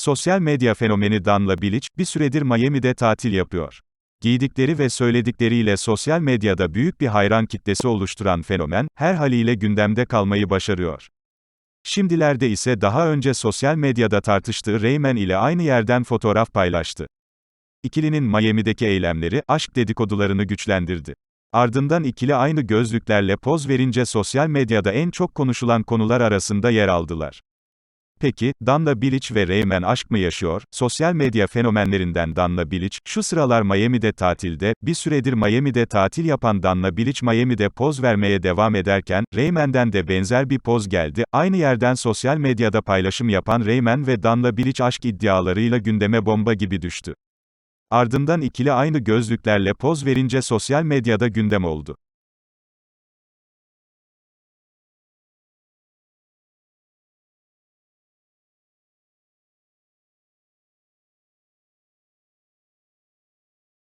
Sosyal medya fenomeni Danla Bilic, bir süredir Miami'de tatil yapıyor. Giydikleri ve söyledikleriyle sosyal medyada büyük bir hayran kitlesi oluşturan fenomen, her haliyle gündemde kalmayı başarıyor. Şimdilerde ise daha önce sosyal medyada tartıştığı Rayman ile aynı yerden fotoğraf paylaştı. İkilinin Miami'deki eylemleri, aşk dedikodularını güçlendirdi. Ardından ikili aynı gözlüklerle poz verince sosyal medyada en çok konuşulan konular arasında yer aldılar. Peki, Danla Bilic ve Rayman aşk mı yaşıyor? Sosyal medya fenomenlerinden Danla Bilic, şu sıralar Miami'de tatilde, bir süredir Miami'de tatil yapan Danla Bilic Miami'de poz vermeye devam ederken, Rayman'den de benzer bir poz geldi. Aynı yerden sosyal medyada paylaşım yapan Rayman ve Danla Bilic aşk iddialarıyla gündeme bomba gibi düştü. Ardından ikili aynı gözlüklerle poz verince sosyal medyada gündem oldu.